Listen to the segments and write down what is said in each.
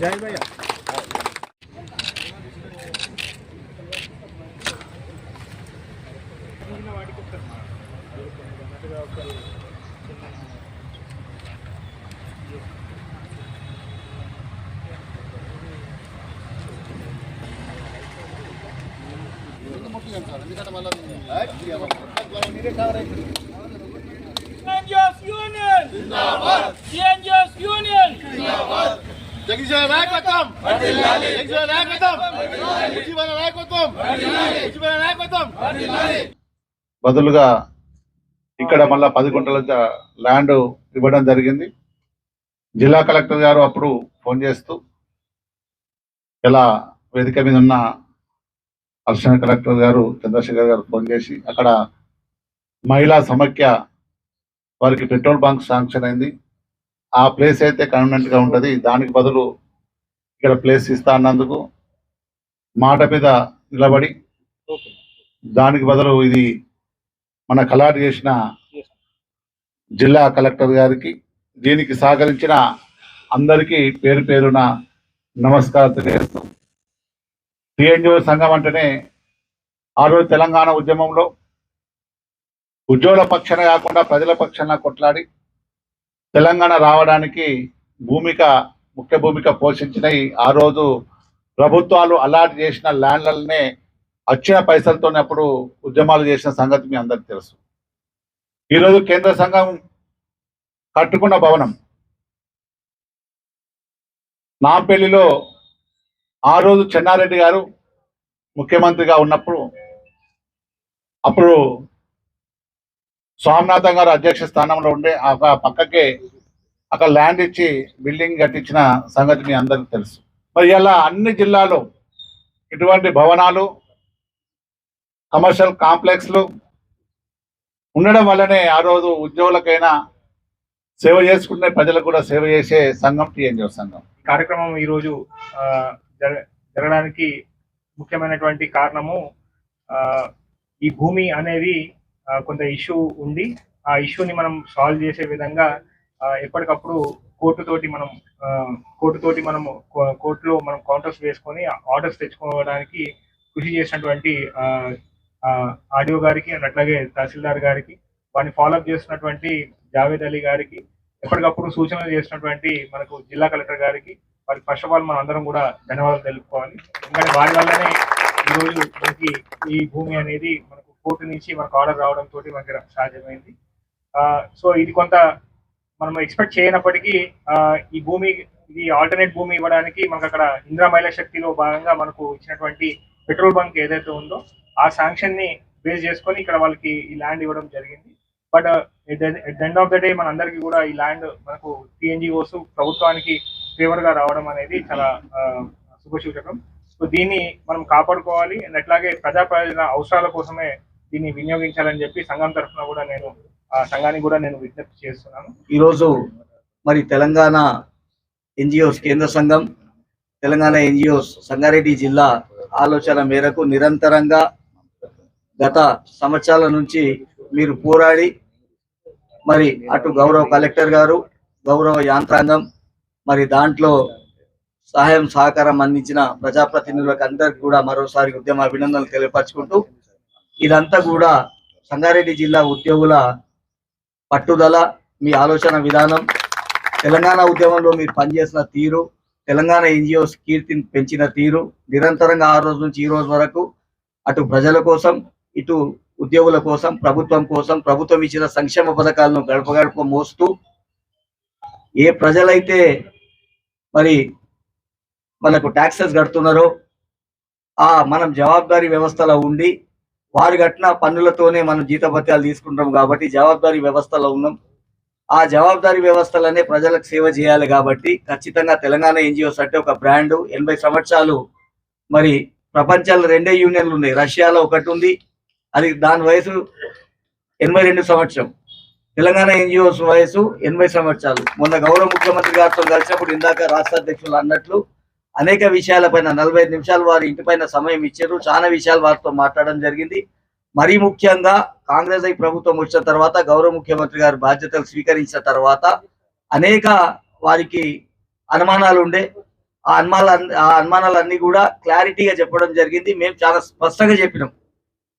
జై భయ్య CNJS Union! CNJS Union! జగదీశ్వర నాయకత్వం. జగదీశ్వర నాయకత్వం. ఉజ్జీవన నాయకత్వం. ఉజ్జీవన నాయకత్వం. బదులుగా ఇక్కడ మళ్ళా పది గుంటల ల్యాండ్ ఇవ్వడం జరిగింది. జిల్లా కలెక్టర్ గారు అప్పుడు ఫోన్ చేస్తూ ఇలా వేదిక మీద ఉన్న అడిషనల్ కలెక్టర్ గారు చంద్రశేఖర్ గారు ఫోన్ చేసి అక్కడ మహిళా సమైక్య వారికి పెట్రోల్ బంక్ శాంక్షన్ అయింది. ఆ ప్లేస్ అయితే కన్వీనెంట్గా ఉంటుంది. దానికి బదులు ఇక్కడ ప్లేస్ ఇస్తా అన్నందుకు మాట మీద నిలబడి దానికి బదులు ఇది మన కలాట్ చేసిన జిల్లా కలెక్టర్ గారికి దీనికి సహకరించిన అందరికీ పేరు పేరున నమస్కారం తెలియజేస్తాం టిఎన్జిఓ సంఘం అంటేనే ఆ రోజు తెలంగాణ ఉద్యమంలో ఉద్యోగుల పక్షాన కాకుండా ప్రజల పక్షాన కొట్లాడి తెలంగాణ రావడానికి భూమిక ముఖ్య భూమిక పోషించినవి ఆ రోజు ప్రభుత్వాలు అలాట్ చేసిన ల్యాండ్లనే వచ్చిన పైసలతోనే అప్పుడు ఉద్యమాలు చేసిన సంగతి మీ అందరికి తెలుసు. ఈరోజు కేంద్ర సంఘం కట్టుకున్న భవనం. నాంపల్లిలో ఆ రోజు చెన్నారెడ్డి గారు ముఖ్యమంత్రిగా ఉన్నప్పుడు అప్పుడు స్వామినాథం గారు అధ్యక్ష స్థానంలో ఉండే ఆ పక్కకే అక్కడ ల్యాండ్ ఇచ్చి బిల్డింగ్ కట్టించిన సంగతి మీ అందరికీ తెలుసు. మరి ఇలా అన్ని జిల్లాలో ఇటువంటి భవనాలు కమర్షియల్ కాంప్లెక్స్లు ఉండడం వల్లనే ఆ రోజు ఉద్యోగులకైనా సేవ చేసుకునే ప్రజలకు కూడా సేవ చేసే సంఘం టీఎన్జిఓ సంఘం. కార్యక్రమం ఈరోజు జర- జరగడానికి ముఖ్యమైనటువంటి కారణము ఈ భూమి అనేది కొంత ఇష్యూ ఉంది. ఆ ఇష్యూని మనం సాల్వ్ చేసే విధంగా ఎప్పటికప్పుడు కోర్టు తోటి మనం కోర్టుతోటి కోర్టు తోటి మనము కో- కోర్టులో మనం కౌంటర్స్ వేసుకొని ఆర్డర్స్ తెచ్చుకోవడానికి కృషి చేసినటువంటి ఆడియో గారికి అండ్ అట్లాగే తహసీల్దార్ గారికి వారిని ఫాలోఅప్ చేస్తున్నటువంటి జావేద్ అలీ గారికి ఎప్పటికప్పుడు సూచనలు చేసినటువంటి మనకు జిల్లా కలెక్టర్ గారికి వారికి ఫస్ట్ ఆఫ్ ఆల్ మనం అందరం కూడా ధన్యవాదాలు తెలుపుకోవాలి. ఎందుకంటే వారి వల్లనే ఈరోజు మనకి ఈ భూమి అనేది మనకు కోర్టు నుంచి మనకు ఆర్డర్ రావడం తోటి మనకి సాధ్యమైంది. సో ఇది కొంత మనం ఎక్స్పెక్ట్ చేయనప్పటికీ ఆ, ఈ భూమి ఇది ఆల్టర్నేట్ భూమి ఇవ్వడానికి మనకు అక్కడ ఇందిరా మహిళా శక్తిలో భాగంగా మనకు ఇచ్చినటువంటి పెట్రోల్ బంక్ ఏదైతే ఉందో ఆ శాంక్షన్ని బేస్ చేసుకొని ఇక్కడ వాళ్ళకి ఈ ల్యాండ్ ఇవ్వడం జరిగింది. But at the end of the day మనందరికీ కూడా ఈ ల్యాండ్ మనకు టీఎన్జిఓస్ ప్రభుత్వానికి ఫేవర్గా రావడం అనేది చాలా శుభసూచకం. సో దీన్ని మనం కాపాడుకోవాలి. అండ్ అట్లాగే ప్రజా ప్రయోజన అవసరాల కోసమే దీన్ని వినియోగించాలని చెప్పి సంఘం తరఫున కూడా నేను ఆ సంఘానికి కూడా నేను విజ్ఞప్తి చేస్తున్నాను. ఈరోజు మరి తెలంగాణ ఎన్జిఓస్ కేంద్ర సంఘం తెలంగాణ ఎన్జిఓస్ సంగారెడ్డి జిల్లా ఆలోచన మేరకు నిరంతరంగా గత సంవత్సరాల నుంచి మీరు పోరాడి మరి అటు గౌరవ కలెక్టర్ గారు గౌరవ యాంత్రాంగం మరి దాంట్లో సహాయం సహకారం అందించిన ప్రజాప్రతినిధులకు అందరికీ కూడా మరోసారి ఉద్యమ అభినందనలు తెలియపరచుకుంటూ ఇదంతా కూడా సంగారెడ్డి జిల్లా ఉద్యోగుల పట్టుదల మీ ఆలోచన విధానం తెలంగాణ ఉద్యమంలో మీరు పనిచేసిన తీరు తెలంగాణ ఎన్జిఓస్ కీర్తిని పెంచిన తీరు నిరంతరంగా ఆ రోజు నుంచి ఈ రోజు వరకు అటు ప్రజల కోసం ఇటు ఉద్యోగుల కోసం ప్రభుత్వం కోసం ప్రభుత్వం ఇచ్చిన సంక్షేమ పథకాలను గడప గడప మోస్తూ ఏ ప్రజలైతే మరి మనకు ట్యాక్సెస్ కడుతున్నారో ఆ మనం జవాబారీ వ్యవస్థలో ఉండి వారు కట్టిన పన్నులతోనే మనం జీతభత్యాలు తీసుకుంటాం కాబట్టి జవాబారీ వ్యవస్థలో ఉన్నాం. ఆ జవాబారీ వ్యవస్థలనే ప్రజలకు సేవ చేయాలి కాబట్టి ఖచ్చితంగా తెలంగాణ ఎన్జిఓస్ అంటే ఒక బ్రాండ్. ఎనభై సంవత్సరాలు మరి ప్రపంచంలో రెండే యూనియన్లు ఉన్నాయి. రష్యాలో ఒకటి ఉంది. అది దాని వయసు ఎనభై రెండు సంవత్సరం. తెలంగాణ ఎన్జిఓస్ వయసు ఎనభై సంవత్సరాలు. మొన్న గౌరవ ముఖ్యమంత్రి గారితో కలిసినప్పుడు ఇందాక రాష్ట్ర అధ్యక్షులు అన్నట్లు అనేక విషయాలపైన నలభై ఐదు నిమిషాలు వారి ఇంటిపైన సమయం ఇచ్చారు. చాలా విషయాలు వారితో మాట్లాడడం జరిగింది. మరీ ముఖ్యంగా కాంగ్రెస్ ఈ ప్రభుత్వం వచ్చిన తర్వాత గౌరవ ముఖ్యమంత్రి గారు బాధ్యతలు స్వీకరించిన తర్వాత అనేక వారికి అనుమానాలు ఉండే. ఆ అనుమానాలు ఆ అనుమానాలన్నీ కూడా క్లారిటీగా చెప్పడం జరిగింది. మేము చాలా స్పష్టంగా చెప్పినాం.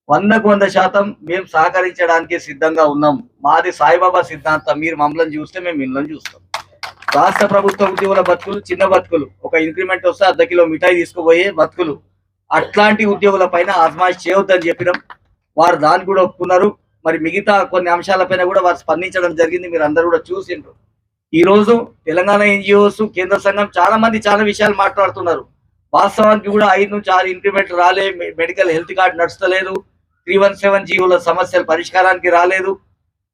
వందకు వంద శాతం మేము సహకరించడానికి సిద్ధంగా ఉన్నాం. మాది సాయిబాబా సిద్ధాంతం. మీరు మమ్మల్ని చూస్తే మేము మిమ్మల్ని చూస్తాం. రాష్ట్ర ప్రభుత్వ ఉద్యోగుల బతుకులు చిన్న బతుకులు. ఒక ఇంక్రిమెంట్ వస్తే అర్ధ కిలో మిఠాయి తీసుకుపోయే బతుకులు. అట్లాంటి ఉద్యోగుల పైన ఆజ్మాయిష్ చేయవద్దని చెప్పినాం. వారు దాన్ని కూడా ఒప్పుకున్నారు. మరి మిగతా కొన్ని అంశాలపైన కూడా వారు స్పందించడం జరిగింది. మీరు అందరూ కూడా చూసిండ్రు. ఈ రోజు తెలంగాణ ఎన్జిఓస్ కేంద్ర సంఘం చాలా మంది చాలా విషయాలు మాట్లాడుతున్నారు. వాస్తవానికి కూడా ఐదు నుంచి ఆరు ఇంక్రిమెంట్ రాలే. మెడికల్ హెల్త్ కార్డు నడుస్తలేదు. త్రీ వన్ సెవెన్ జీవోల సమస్యలు పరిష్కారానికి రాలేదు.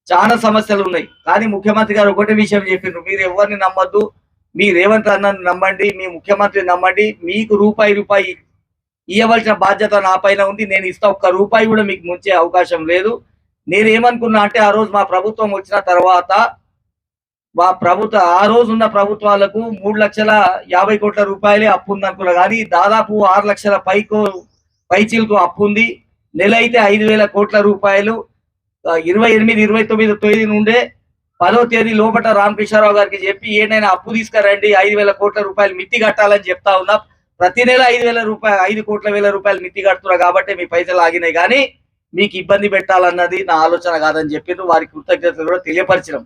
చాలా సమస్యలు ఉన్నాయి. కానీ ముఖ్యమంత్రి గారు ఒకటే విషయం చెప్పిండ్రు. మీరు ఎవరిని నమ్మద్దు. మీ రేవంత్ అన్నని నమ్మండి. మీ ముఖ్యమంత్రిని నమ్మండి. మీకు రూపాయి రూపాయి ఇవ్వవలసిన బాధ్యత నా పైన ఉంది. నేను ఇస్తా ఒక్క రూపాయి కూడా మీకు ముంచే అవకాశం లేదు. నేను ఏమనుకున్నా అంటే ఆ రోజు మా ప్రభుత్వం వచ్చిన తర్వాత మా ప్రభుత్వ ఆ రోజు ఉన్న ప్రభుత్వాలకు మూడు లక్షల యాభై కోట్ల రూపాయలే అప్పు ఉంది అనుకున్నా. కానీ దాదాపు ఆరు లక్షల పైకో పైచీలకు అప్పు ఉంది. నెల అయితే ఐదు వేల కోట్ల రూపాయలు. ఇరవై ఎనిమిది ఇరవై తొమ్మిది తేదీ నుండే పదో తేదీ లోపల రామకృష్ణారావు గారికి చెప్పి ఏదైనా అప్పు తీసుకురండి ఐదు వేల కోట్ల రూపాయలు మిత్తి కట్టాలని చెప్తా ఉన్నా. ప్రతి నెల ఐదు వేల రూపాయలు ఐదు కోట్ల వేల రూపాయలు మిత్తి కడుతున్నా కాబట్టి మీ పైసలు ఆగినాయి. కానీ మీకు ఇబ్బంది పెట్టాలన్నది నా ఆలోచన కాదని చెప్పి వారి కృతజ్ఞతలు కూడా తెలియపరచడం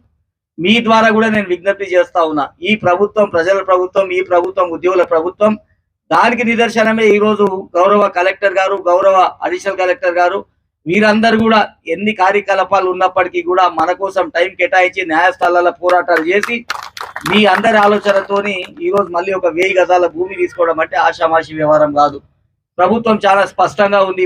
మీ ద్వారా కూడా నేను విజ్ఞప్తి చేస్తా ఉన్నా. ఈ ప్రభుత్వం ప్రజల ప్రభుత్వం ఈ ప్రభుత్వం ఉద్యోగుల ప్రభుత్వం దానికి నిదర్శనమే ఈ రోజు గౌరవ కలెక్టర్ గారు గౌరవ అడిషనల్ కలెక్టర్ గారు వీరందరూ కూడా ఎన్ని కార్యకలాపాలు ఉన్నప్పటికీ కూడా మన కోసం టైం కేటాయించి న్యాయస్థానాల పోరాటాలు చేసి మీ అందరి ఆలోచనతోని ఈ రోజు మళ్ళీ ఒక వెయ్యి గజాల భూమి తీసుకోవడం అంటే ఆషామాషి వ్యవహారం కాదు. ప్రభుత్వం చాలా స్పష్టంగా ఉంది.